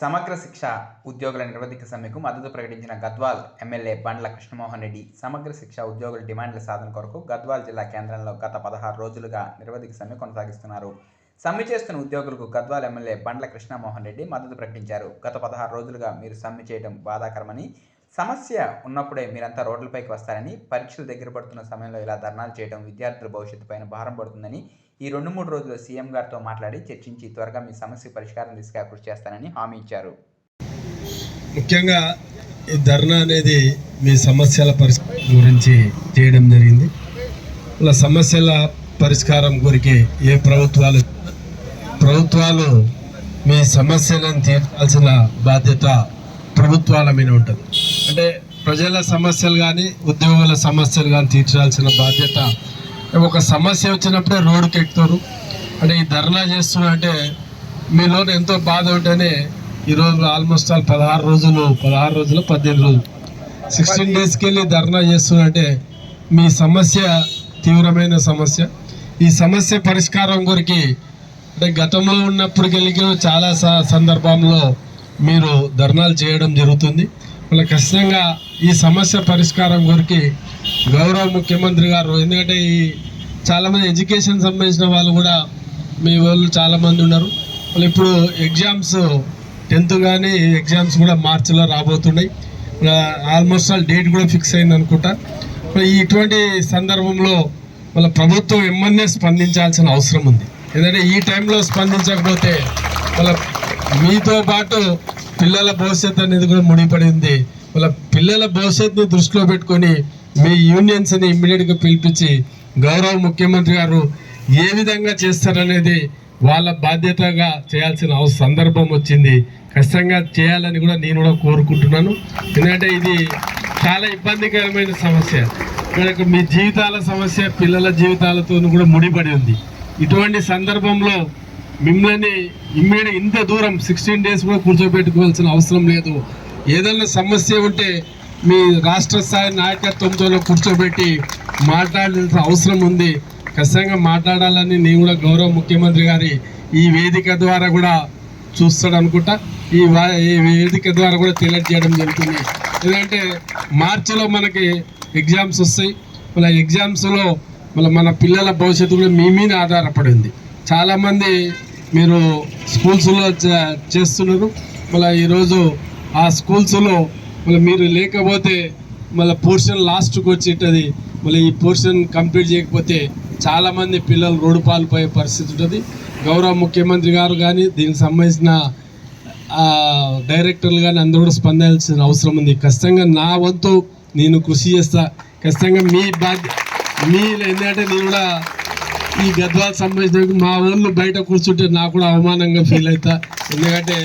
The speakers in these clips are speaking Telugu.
సమగ్ర శిక్ష ఉద్యోగుల నిరవధిక సమ్మెకు మద్దతు ప్రకటించిన గద్వాల్ ఎమ్మెల్యే బండ్ల కృష్ణమోహన్ రెడ్డి సమగ్ర శిక్ష ఉద్యోగుల డిమాండ్ల సాధన కొరకు గద్వాల్ జిల్లా కేంద్రంలో గత పదహారు రోజులుగా నిరవధిక సమ్మె కొనసాగిస్తున్నారు. సమ్మె చేస్తున్న ఉద్యోగులకు గద్వాల్ ఎమ్మెల్యే బండ్ల కృష్ణమోహన్ రెడ్డి మద్దతు ప్రకటించారు. గత పదహారు రోజులుగా మీరు సమ్మె చేయడం బాధాకరమని సమస్య ఉన్నప్పుడే మీరంతా రోడ్లపైకి వస్తారని పరీక్షలు దగ్గర పడుతున్న సమయంలో ఇలా ధర్నాలు చేయడం విద్యార్థుల భవిష్యత్తు పైన భారం పడుతుందని ఈ రెండు మూడు రోజులు సీఎం గారితో మాట్లాడి చర్చించి త్వరగా మీ సమస్య పరిష్కారం దిశగా కృషి చేస్తానని హామీ ఇచ్చారు. ముఖ్యంగా ఈ ధర్నా అనేది మీ సమస్యల పరిష్కారం గురించి చేయడం జరిగింది. ఇలా సమస్యల పరిష్కారం గురికి ఏ ప్రభుత్వాలు ప్రభుత్వాలు మీ సమస్యలను తీర్చాల్సిన బాధ్యత ప్రభుత్వాల మీద ఉంటుంది. అంటే ప్రజల సమస్యలు కానీ ఉద్యోగుల సమస్యలు కానీ తీర్చాల్సిన బాధ్యత. ఒక సమస్య వచ్చినప్పుడే రోడ్డుకి ఎక్కుతారు. అంటే ఈ ధర్నా చేస్తున్నంటే మీలో ఎంతో బాధ ఉంటేనే ఈరోజు ఆల్మోస్ట్ ఆల్ పదహారు రోజులు పదహారు రోజులు పద్దెనిమిది రోజులు. సిక్స్టీన్ డేస్కి వెళ్ళి ధర్నా చేస్తున్నట్టే మీ సమస్య తీవ్రమైన సమస్య. ఈ సమస్య పరిష్కారం కొరికి అంటే గతంలో ఉన్నప్పుడు చాలా సందర్భంలో మీరు ధర్నాలు చేయడం జరుగుతుంది. మళ్ళీ ఖచ్చితంగా ఈ సమస్య పరిష్కారం కొరికి గౌరవ ముఖ్యమంత్రి గారు ఎందుకంటే ఈ చాలామంది ఎడ్యుకేషన్ సంబంధించిన వాళ్ళు కూడా మీ వాళ్ళు చాలామంది ఉన్నారు. వాళ్ళు ఇప్పుడు ఎగ్జామ్స్ టెన్త్ కానీ ఎగ్జామ్స్ కూడా మార్చిలో రాబోతున్నాయి. ఆల్మోస్ట్ ఆల్ డేట్ కూడా ఫిక్స్ అయింది అనుకుంటా. ఇటువంటి సందర్భంలో వాళ్ళ ప్రభుత్వం ఎమ్మెల్యే స్పందించాల్సిన అవసరం ఉంది. ఎందుకంటే ఈ టైంలో స్పందించకపోతే వాళ్ళ మీతో పాటు పిల్లల భవిష్యత్తు అనేది కూడా ముడిపడి ఉంది వాళ్ళ పిల్లల భవిష్యత్తుని దృష్టిలో పెట్టుకొని మీ యూనియన్స్ని ఇమ్మీడియట్గా పిలిపించి గౌరవ ముఖ్యమంత్రి గారు ఏ విధంగా చేస్తారనేది వాళ్ళ బాధ్యతగా చేయాల్సిన సందర్భం వచ్చింది. ఖచ్చితంగా చేయాలని కూడా నేను కూడా కోరుకుంటున్నాను. ఎందుకంటే ఇది చాలా ఇబ్బందికరమైన సమస్య. ఇక్కడ మీ జీవితాల సమస్య పిల్లల జీవితాలతో కూడా ముడిపడి ఉంది. ఇటువంటి సందర్భంలో మిమ్మల్ని ఇమ్మీడియట్ ఇంత దూరం సిక్స్టీన్ డేస్ కూడా కూర్చోబెట్టుకోవాల్సిన అవసరం లేదు. ఏదైనా సమస్య ఉంటే మీ రాష్ట్ర స్థాయి నాయకత్వంతో కూర్చోబెట్టి మాట్లాడాల్సిన అవసరం ఉంది. ఖచ్చితంగా మాట్లాడాలని నేను కూడా గౌరవ ముఖ్యమంత్రి గారి ఈ వేదిక ద్వారా కూడా చూస్తాడు అనుకుంటా. ఈ ఈ వేదిక ద్వారా కూడా తెలియజేయడం జరుగుతుంది. ఎందుకంటే మార్చిలో మనకి ఎగ్జామ్స్ వస్తాయి. మళ్ళీ ఎగ్జామ్స్లో మళ్ళీ మన పిల్లల భవిష్యత్తు కూడా మీ మీద ఆధారపడింది చాలామంది మీరు స్కూల్స్లో చే- చేస్తున్నారు. మళ్ళీ ఈరోజు ఆ స్కూల్స్లో మళ్ళీ మీరు లేకపోతే మళ్ళీ పోర్షన్ లాస్ట్కి వచ్చేటది. మళ్ళీ ఈ పోర్షన్ కంప్లీట్ చేయకపోతే చాలామంది పిల్లలు రోడ్డు పాల్పోయే పరిస్థితి ఉంటుంది. గౌరవ ముఖ్యమంత్రి గారు కానీ దీనికి సంబంధించిన డైరెక్టర్లు కానీ అందరూ కూడా స్పందించాల్సిన అవసరం ఉంది. ఖచ్చితంగా నా వంతు నేను కృషి చేస్తా. ఖచ్చితంగా మీ బాధ్య మీ ఏంటంటే నేను కూడా ఈ గద్వాలకు సంబంధించిన మా ఊళ్ళో బయట కూర్చుంటే నాకు కూడా అవమానంగా ఫీల్ అవుతా ఎందుకంటే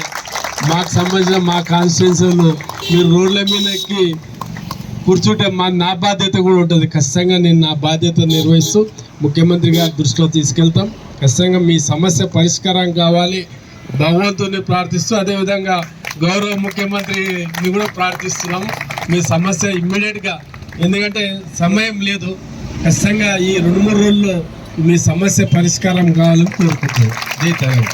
మాకు సంబంధించిన మా కాన్స్టిట్యున్సీలు మీరు రోడ్ల మీద ఎక్కి కూర్చుంటే మా నా బాధ్యత కూడా ఉంటుంది. ఖచ్చితంగా నేను నా బాధ్యత నిర్వహిస్తూ ముఖ్యమంత్రి గారి దృష్టిలో తీసుకెళ్తాం. ఖచ్చితంగా మీ సమస్య పరిష్కారం కావాలి. భగవంతుని ప్రార్థిస్తూ అదేవిధంగా గౌరవ ముఖ్యమంత్రిని కూడా ప్రార్థిస్తున్నాము. మీ సమస్య ఇమ్మీడియట్గా ఎందుకంటే సమయం లేదు. ఖచ్చితంగా ఈ రెండు మూడు రోజుల్లో మీ సమస్య పరిష్కారం కావాలని కోరుకుంటున్నాను జై తెలంగాణ